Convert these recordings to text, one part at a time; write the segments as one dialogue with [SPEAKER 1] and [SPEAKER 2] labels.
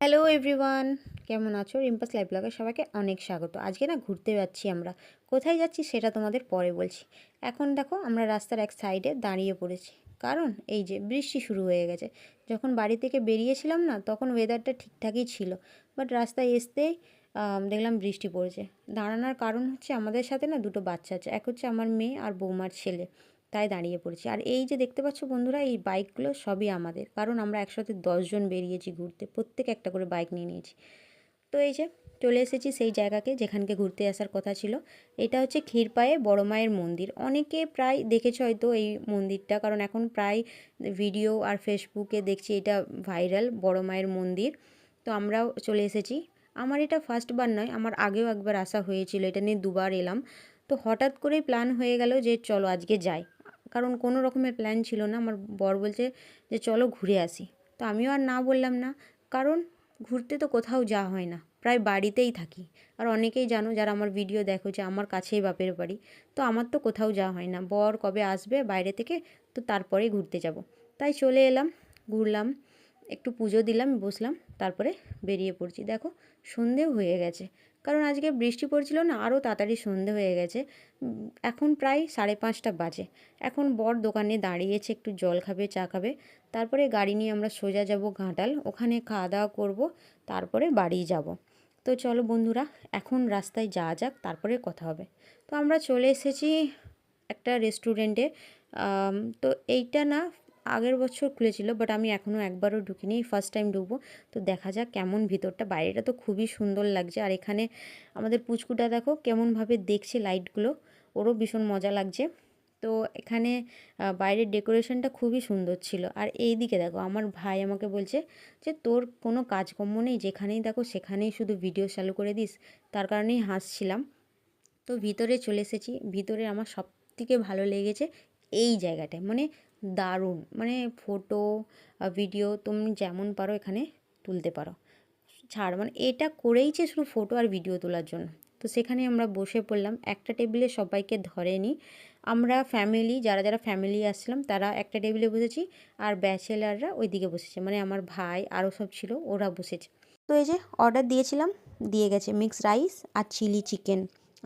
[SPEAKER 1] Hello everyone কেমন আছো? রিম্পাস live ব্লগে সবাইকে অনেক স্বাগত। আজকে না ঘুরতে যাচ্ছি আমরা। কোথায় যাচ্ছি সেটা তোমাদের পরে বলছি। এখন দেখো আমরা রাস্তার এক সাইডে দাঁড়িয়ে পড়েছি। কারণ এই যে বৃষ্টি শুরু হয়ে গেছে। যখন বাড়ি থেকে বেরিয়েছিলাম না তখন ওয়েদারটা ঠিকঠাকই ছিল। বাট রাস্তায় আসতেই আম, দেখলাম বৃষ্টি পড়েছে। দাঁড়ানোর কারণ হচ্ছে আমাদের সাথে না দুটো বাচ্চা আছে। এক হচ্ছে আমার মেয়ে আর বৌমার ছেলে। তাই দাঁড়িয়ে পড়েছি। আর এই যে দেখতে পাচ্ছ বন্ধুরা, এই বাইকগুলো সবই আমাদের। কারণ আমরা একসাথে দশজন বেরিয়েছি ঘুরতে, প্রত্যেক একটা করে বাইক নিয়ে নিয়েছি। তো এই যে চলে এসেছি সেই জায়গাকে যেখানকে ঘুরতে আসার কথা ছিল। এটা হচ্ছে ক্ষীরপায়ে বড় মায়ের মন্দির। অনেকে প্রায় দেখেছ হয়তো এই মন্দিরটা, কারণ এখন প্রায় ভিডিও আর ফেসবুকে দেখছি এটা ভাইরাল, বড় মায়ের মন্দির। তো আমরাও চলে এসেছি। আমার এটা ফার্স্টবার নয়, আমার আগেও একবার আসা হয়েছিল, এটা নিয়ে দুবার এলাম। তো হঠাৎ করেই প্ল্যান হয়ে গেল যে চলো আজকে যাই। কারণ কোনো রকমের প্ল্যান ছিল না। আমার বর বলছে যে, চলো ঘুরে আসি। তো আমিও আর না বললাম না, কারণ ঘুরতে তো কোথাও যাওয়া হয় না, প্রায় বাড়িতেই থাকি। আর অনেকেই জানো, যারা আমার ভিডিও দেখো যে, আমার কাছেই বাপের বাড়ি, তো আমার তো কোথাও যাওয়া হয় না। বর কবে আসবে বাইরে থেকে, তো তারপরেই ঘুরতে যাব। তাই চলে এলাম, ঘুরলাম। একটু পুজো দিলাম, বসলাম, তারপরে বেরিয়ে পড়ছি। দেখো সন্ধেও হয়ে গেছে। কারণ আজকে বৃষ্টি পড়ছিল না, আরও তাড়াতাড়ি সন্ধে হয়ে গেছে। এখন প্রায় সাড়ে পাঁচটা বাজে। এখন বর দোকানে দাঁড়িয়েছে, একটু জল খাবে, চা খাবে। তারপরে গাড়ি নিয়ে আমরা সোজা যাব ঘাটাল। ওখানে খাওয়া দাওয়া করব, তারপরে বাড়ি যাব। তো চলো বন্ধুরা, এখন রাস্তায় যাওয়া যাক, তারপরে কথা হবে। তো আমরা চলে এসেছি একটা রেস্টুরেন্টে তো এইটা না আগের বছর খুলেছিল বাট আমি এখনও একবারও ঢুকিনি ফার্স্ট টাইম ঢুকবো। তো দেখা যাক কেমন ভিতরটা। বাইরেটা তো খুবই সুন্দর লাগছে, আর এখানে আমাদের পুচকুটা দেখো কেমনভাবে দেখছে লাইটগুলো ওরও ভীষণ মজা লাগছে। তো এখানে বাইরের ডেকোরেশনটা খুবই সুন্দর ছিল। আর এই দিকে দেখো, আমার ভাই আমাকে বলছে যে, তোর কোনো কাজকর্ম নেই, যেখানেই দেখো সেখানেই শুধু ভিডিও চালু করে দিস। তার কারণেই হাসছিলাম। তো ভিতরে চলে এসেছি, ভিতরে আমার সব থেকে ভালো লেগেছে এই জায়গাটায় মানে দারুণ। মানে ফটো ভিডিও তুমি যেমন পারো এখানে তুলতে পারো। ছাড় মানে এটা করেইছে শুধু ফটো আর ভিডিও তোলার জন্য। তো সেখানে আমরা বসে পড়লাম। একটা টেবিলে সবাইকে ধরেনি আমরা ফ্যামিলি যারা যারা ফ্যামিলি আসছিলাম, তারা একটা টেবিলে বসেছি আর ব্যাচেলাররা ওই দিকে বসেছে। মানে আমার ভাই, আরও সব ছিল, ওরা বসেছে। তো এই যে অর্ডার দিয়েছিলাম, দিয়ে গেছে মিক্স রাইস আর চিলি চিকেন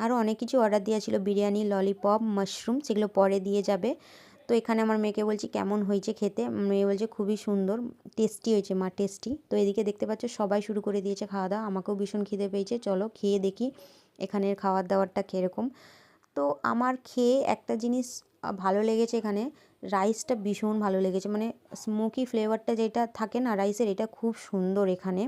[SPEAKER 1] আরও অনেক কিছু অর্ডার দেওয়া ছিল, বিরিয়ানি ললিপপ মাশরুম সেগুলো পরে দিয়ে যাবে। তো এখানে আমার মেয়েকে বলছি, কেমন হয়েছে খেতে? মেয়ে বলছে, খুবই সুন্দর টেস্টি হয়েছে মা টেস্টি তো এদিকে দেখতে পাচ্ছ, সবাই শুরু করে দিয়েছে খাওয়া দাওয়া আমাকেও ভীষণ খিদে পেয়েছে, চলো খেয়ে দেখি এখানের খাওয়ার দাওয়ারটা কীরকম। তো আমার খেয়ে একটা জিনিস ভালো লেগেছে এখানে রাইসটা ভীষণ ভালো লেগেছে। মানে স্মোকি ফ্লেভারটা যেটা থাকে না রাইসের এটা খুব সুন্দর এখানে।